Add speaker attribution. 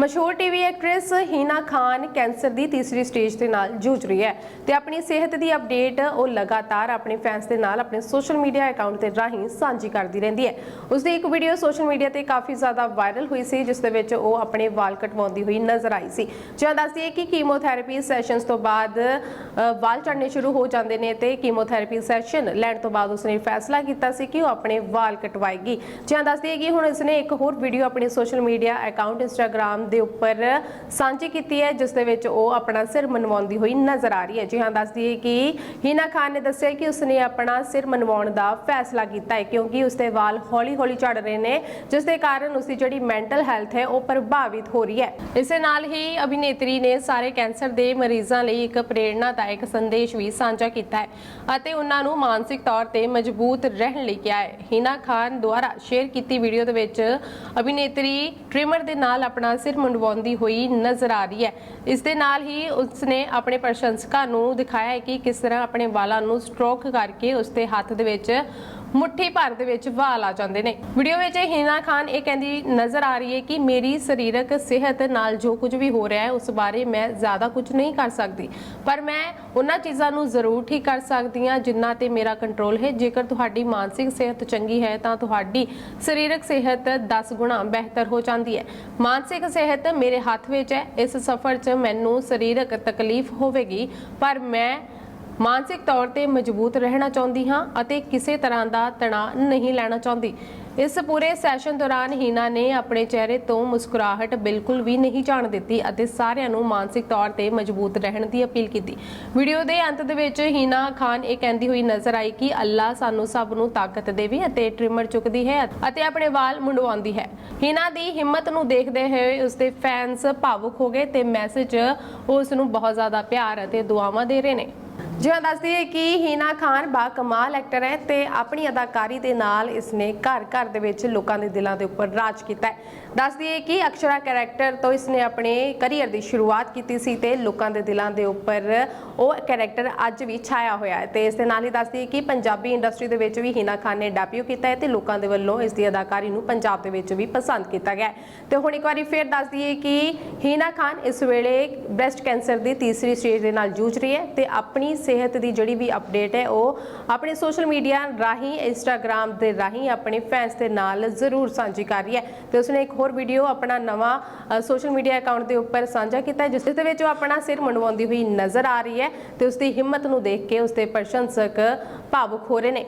Speaker 1: ਮਸ਼ਹੂਰ TV actress Hina Khan cancer ਦੀ ਤੀਸਰੀ stage ਦੇ ਨਾਲ ਜੂਝ ਰਹੀ ਹੈ ਤੇ ਆਪਣੀ ਸਿਹਤ ਦੀ ਅਪਡੇਟ ਉਹ ਲਗਾਤਾਰ ਆਪਣੇ ਫੈਨਸ ਦੇ ਨਾਲ ਆਪਣੇ ਸੋਸ਼ਲ ਮੀਡੀਆ ਅਕਾਊਂਟ ਤੇ ਰਾਹੀਂ ਸਾਂਝੀ ਕਰਦੀ ਰਹਿੰਦੀ ਹੈ। ਉਸ ਦੀ ਇੱਕ ਵੀਡੀਓ ਸੋਸ਼ਲ ਮੀਡੀਆ ਤੇ ਕਾਫੀ ਜ਼ਿਆਦਾ ਵਾਇਰਲ ਹੋਈ ਸੀ, ਜਿਸ ਦੇ ਵਿੱਚ ਉਹ ਆਪਣੇ ਵਾਲ ਕਟਵਾਉਂਦੀ ਹੋਈ ਨਜ਼ਰ ਆਈ ਸੀ। ਜਿਵੇਂ ਦੱਸਦੀ ਹੈ ਕਿ ਕੀਮੋਥੈਰੇਪੀ ਸੈਸ਼ਨਸ ਤੋਂ ਬਾਅਦ ਵਾਲ ਝੜਨੇ ਸ਼ੁਰੂ ਹੋ ਜਾਂਦੇ ਨੇ ਤੇ ਕੀਮੋਥੈਰੇਪੀ ਸੈਸ਼ਨ ਲੈਣ ਤੋਂ ਬਾਅਦ ਉਸਨੇ ਫੈਸਲਾ ਕੀਤਾ ਸੀ ਕਿ ਉਹ ਆਪਣੇ ਵਾਲ ਕਟਵਾਏਗੀ। ਜਿਵੇਂ ਦੱਸਦੀ ਹੈ ਕਿ ਹੁਣ ਉਸਨੇ ਇੱਕ ਹੋਰ ਵੀਡੀਓ ਆਪਣੇ ਸੋਸ਼ਲ ਮੀਡੀਆ ਅਕਾਊਂਟ ਇੰਸਟਾਗ੍ਰam ਦੇ ਉੱਪਰ ਸਾਂਝੀ ਕੀਤੀ ਹੈ, ਜਿਸ ਦੇ ਵਿੱਚ ਉਹ ਆਪਣਾ ਸਿਰ ਮਨਵਾਉਂਦੀ ਹੋਈ ਨਜ਼ਰ ਆ ਰਹੀ ਹੈ। ਜੀ ਹਾਂ ਦੱਸਦੀ ਹੈ ਕਿ ਹੀਨਾ ਖਾਨ ਨੇ ਦੱਸਿਆ ਕਿ ਉਸਨੇ ਆਪਣਾ ਸਿਰ ਮਨਵਾਉਣ ਦਾ ਫੈਸਲਾ ਕੀਤਾ ਹੈ, ਕਿਉਂਕਿ ਉਸਦੇ ਵਾਲ ਹੌਲੀ-ਹੌਲੀ ਝੜ ਰਹੇ ਨੇ, ਜਿਸ ਦੇ ਕਾਰਨ ਉਸਦੀ ਜਿਹੜੀ ਮੈਂਟਲ ਹੈਲਥ ਹੈ, ਉਹ ਪ੍ਰਭਾਵਿਤ ਹੋ ਰਹੀ ਹੈ। ਇਸੇ ਨਾਲ ਹੀ ਅਭਿਨੇਤਰੀ ਨੇ ਸਾਰੇ ਕੈਂਸਰ ਦੇ ਮਰੀਜ਼ਾਂ ਲਈ ਇੱਕ ਪ੍ਰੇਰਣਾਦਾਇਕ ਸੰਦੇਸ਼ ਵੀ ਸਾਂਝਾ ਕੀਤਾ ਹੈ ਅਤੇ ਉਹਨਾਂ ਨੂੰ ਮਾਨਸਿਕ ਤੌਰ ਤੇ ਮਜ਼ਬੂਤ ਰਹਿਣ ਲਈ ਕਿਹਾ ਹੈ। ਹੀਨਾ ਖਾਨ ਦੁਆਰਾ ਸ਼ੇਅਰ ਕੀਤੀ ਵੀਡੀਓ ਦੇ ਵਿੱਚ ਅਭਿਨੇਤਰੀ ਟ੍ਰਿਮਰ ਦੇ ਨਾਲ ਆਪਣਾ ਸਿਰ ਮੁੰਡਵਾਉਂਦੀ ਹੋਈ ਨਜ਼ਰ ਆ ਰਹੀ ਹੈ। ਇਸ ਦੇ ਨਾਲ ਹੀ ਉਸਨੇ ਆਪਣੇ ਪ੍ਰਸ਼ੰਸਕਾਂ ਨੂੰ ਦਿਖਾਇਆ ਹੈ ਕਿ ਕਿਸ ਤਰ੍ਹਾਂ ਆਪਣੇ ਵਾਲਾਂ ਨੂੰ ਸਟ੍ਰੋਕ ਕਰਕੇ ਉਸਦੇ ਹੱਥ ਦੇ ਵਿੱਚ ਮੁੱਠੀ ਭਰ ਦੇ ਵਿੱਚ ਵਾਲ ਆ ਜਾਂਦੇ ਨੇ। ਵੀਡੀਓ ਵਿੱਚ ਹੀਨਾ ਖਾਨ ਇਹ ਕਹਿੰਦੀ ਨਜ਼ਰ ਆ ਰਹੀ ਹੈ ਕਿ ਮੇਰੀ ਸਰੀਰਕ ਸਿਹਤ ਨਾਲ ਜੋ ਕੁਝ ਵੀ ਹੋ ਰਿਹਾ ਹੈ, ਉਸ ਬਾਰੇ ਮੈਂ ਜ਼ਿਆਦਾ ਕੁਝ ਨਹੀਂ ਕਰ ਸਕਦੀ। ਪਰ ਮੈਂ ਉਹਨਾਂ ਚੀਜ਼ਾਂ ਨੂੰ ਜ਼ਰੂਰ ਠੀਕ ਕਰ ਸਕਦੀ ਹਾਂ ਜਿੰਨਾ ਤੇ ਮੇਰਾ ਕੰਟਰੋਲ ਹੈ। ਜੇਕਰ ਤੁਹਾਡੀ ਮਾਨਸਿਕ ਸਿਹਤ ਚੰਗੀ ਹੈ, ਤਾਂ ਤੁਹਾਡੀ ਸਰੀਰਕ ਸਿਹਤ 10 ਗੁਣਾ ਬਿਹਤਰ ਹੋ ਜਾਂਦੀ ਹੈ। ਮਾਨਸਿਕ ਸਿਹਤ ਮੇਰੇ ਹੱਥ ਵਿੱਚ ਹੈ। ਇਸ ਸਫ਼ਰ 'ਚ ਮੈਨੂੰ ਸਰੀਰਕ ਤਕਲੀਫ ਹੋਵੇਗੀ, ਪਰ ਮੈਂ ਮਾਨਸਿਕ ਤੌਰ ਤੇ ਮਜ਼ਬੂਤ ਰਹਿਣਾ ਚਾਹੁੰਦੀ ਹਾਂ ਅਤੇ ਕਿਸੇ ਤਰ੍ਹਾਂ ਦਾ ਤਣਾਅ ਨਹੀਂ ਲੈਣਾ ਚਾਹੁੰਦੀ। ਇਸ ਪੂਰੇ ਸੈਸ਼ਨ ਦੌਰਾਨ ਹੀਨਾ ਨੇ ਆਪਣੇ ਚਿਹਰੇ ਤੋਂ ਮੁਸਕਰਾਹਟ ਬਿਲਕੁਲ ਵੀ ਨਹੀਂ ਜਾਣ ਦਿੱਤੀ ਅਤੇ ਸਾਰਿਆਂ ਨੂੰ ਮਾਨਸਿਕ ਤੌਰ ਤੇ ਮਜ਼ਬੂਤ ਰਹਿਣ ਦੀ ਅਪੀਲ ਕੀਤੀ। ਵੀਡੀਓ ਦੇ ਅੰਤ ਦੇ ਵਿੱਚ ਹੀਨਾ ਖਾਨ ਇਹ ਕਹਿੰਦੀ ਹੋਈ ਨਜ਼ਰ ਆਈ ਕਿ ਅੱਲਾ ਸਾਨੂੰ ਸਭ ਨੂੰ ਤਾਕਤ ਦੇਵੇ ਅਤੇ ਟ੍ਰਿਮਰ ਚੁੱਕਦੀ ਹੈ ਅਤੇ ਆਪਣੇ ਵਾਲ ਮੁੰਡਵਾਉਂਦੀ ਹੈ। ਹੀਨਾ ਦੀ ਹਿੰਮਤ ਨੂੰ ਦੇਖਦੇ ਹੋਏ ਉਸਦੇ ਫੈਨਸ ਭਾਵੁਕ ਹੋ ਗਏ ਤੇ ਮੈਸੇਜ ਉਸ ਨੂੰ ਬਹੁਤ ਜ਼ਿਆਦਾ ਪਿਆਰ ਅਤੇ ਦੁਆਵਾਂ ਦੇ ਰਹੇ ਨੇ। ਜਿਵੇਂ ਦੱਸਦੀ ਹੈ ਕਿ ਹੀਨਾ ਖਾਨ ਬਾ ਕਮਾਲ ਐਕਟਰ ਹੈ ਤੇ ਆਪਣੀ ਅਦਾਕਾਰੀ ਦੇ ਨਾਲ ਇਸਨੇ ਘਰ ਘਰ ਦੇ ਵਿੱਚ ਲੋਕਾਂ ਦੇ ਦਿਲਾਂ ਦੇ ਉੱਪਰ ਰਾਜ ਕੀਤਾ ਹੈ। ਦੱਸਦੀ ਹੈ ਕਿ ਅਕਸ਼ਰਾ ਕੈਰੈਕਟਰ ਤੋਂ ਇਸਨੇ ਆਪਣੇ ਕੈਰੀਅਰ ਦੀ ਸ਼ੁਰੂਆਤ ਕੀਤੀ ਸੀ ਤੇ ਲੋਕਾਂ ਦੇ ਦਿਲਾਂ ਦੇ ਉੱਪਰ ਉਹ ਕੈਰੈਕਟਰ ਅੱਜ ਵੀ ਛਾਇਆ ਹੋਇਆ ਹੈ ਤੇ ਇਸ ਦੇ ਨਾਲ ਹੀ ਦੱਸਦੀ ਹੈ ਕਿ ਪੰਜਾਬੀ ਇੰਡਸਟਰੀ ਦੇ ਵਿੱਚ ਵੀ ਹੀਨਾ ਖਾਨ ਨੇ ਡੈਬਿਊ ਕੀਤਾ ਹੈ ਤੇ ਲੋਕਾਂ ਦੇ ਵੱਲੋਂ ਇਸ ਦੀ ਅਦਾਕਾਰੀ ਨੂੰ ਪੰਜਾਬ ਦੇ ਵਿੱਚ ਵੀ ਪਸੰਦ ਕੀਤਾ ਗਿਆ ਹੈ। ਤੇ ਹੁਣ ਇੱਕ ਵਾਰੀ ਫੇਰ ਦੱਸਦੀ ਹੈ ਕਿ ਹੀਨਾ ਖਾਨ ਇਸ ਵੇਲੇ ਬ੍ਰੈਸਟ ਕੈਂਸਰ ਦੀ ਤੀਸਰੀ ਸਟੇਜ ਦੇ ਨਾਲ ਜੂਝ ਰਹੀ ਹੈ ਤੇ ਆਪਣੀ ਸਿਹਤ ਦੀ ਜਿਹੜੀ ਵੀ ਅਪਡੇਟ ਹੈ, ਉਹ ਆਪਣੇ ਸੋਸ਼ਲ ਮੀਡੀਆ ਰਾਹੀਂ ਇੰਸਟਾਗ੍ਰam ਦੇ ਰਾਹੀਂ ਆਪਣੇ ਫੈਨਸ ਦੇ ਨਾਲ ਜ਼ਰੂਰ ਸਾਂਝੀ ਕਰ ਰਹੀ ਹੈ। ਤੇ ਉਸਨੇ ਇੱਕ ਹੋਰ ਵੀਡੀਓ ਆਪਣਾ ਨਵਾਂ ਸੋਸ਼ਲ ਮੀਡੀਆ ਅਕਾਊਂਟ ਦੇ ਉੱਪਰ ਸਾਂਝਾ ਕੀਤਾ ਜਿਸ ਦੇ ਵਿੱਚ ਉਹ ਆਪਣਾ ਸਿਰ ਮੁੰਡਵਾਉਂਦੀ ਹੋਈ ਨਜ਼ਰ ਆ ਰਹੀ ਹੈ ਤੇ ਉਸਦੀ ਹਿੰਮਤ ਨੂੰ ਦੇਖ ਕੇ ਉਸਦੇ ਪ੍ਰਸ਼ੰਸਕ ਭਾਵੁਕ ਹੋ ਰਹੇ ਨੇ।